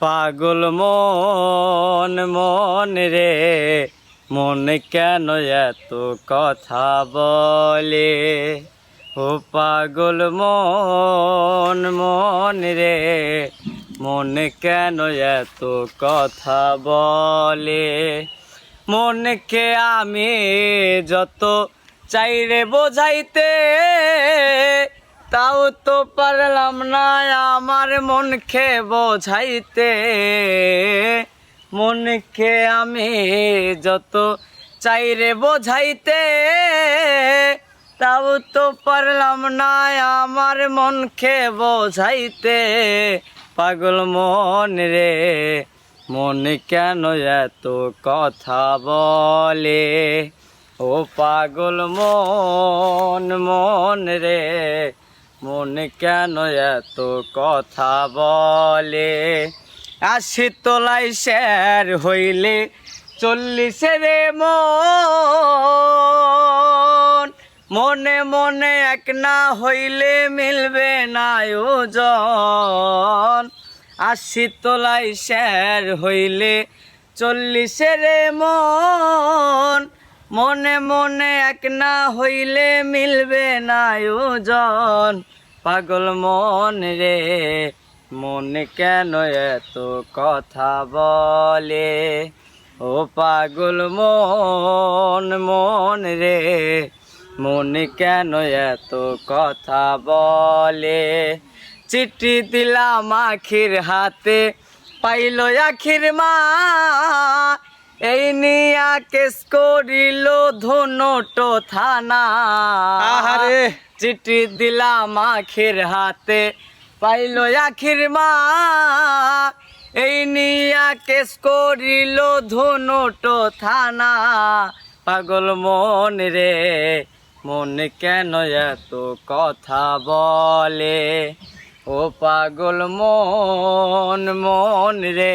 পাগল মন মন রে, মন কেন এত কথা বলে? ও পাগল মন মন রে, মন কেন এত কথা বলে? মনকে আমি যত চাইরে বোঝাইতে তাও তো পারলাম না আমার মনকে বোঝাইতে। মনকে আমি যত চাইরে বোঝাইতে, তাও তো পারলাম না আমার মনকে বোঝাইতে। পাগল মন রে, মন কেন এত কথা বলে? ও পাগল মন মন রে মন কেন এত কথা বলে? আশি তোলাই শের হইলে চল্লিশে রে মন। মনে মনে এক না হইলে মিলবে না ওজন আশি তোলাই শের হইলে চল্লিশে রে মন। মনে মনে এক না হইলে মিলবে না ওজন পাগল মন রে, মন কেন এত কথা বলে? ও পাগল মন মন রে, মন কেন এত কথা বলে? চিঠি দিলাম আখির হাতে, পাইল আখির মা কেস করিল ধুনোটো থানা। আহারে। চিঠি দিলাম আখির হাতে পাইল আখির মা। এই নিয়া কেস করিল ধুনোটো থানা। পাগল মন রে মন কেন এত কথা বলে? ও পাগল মন মন রে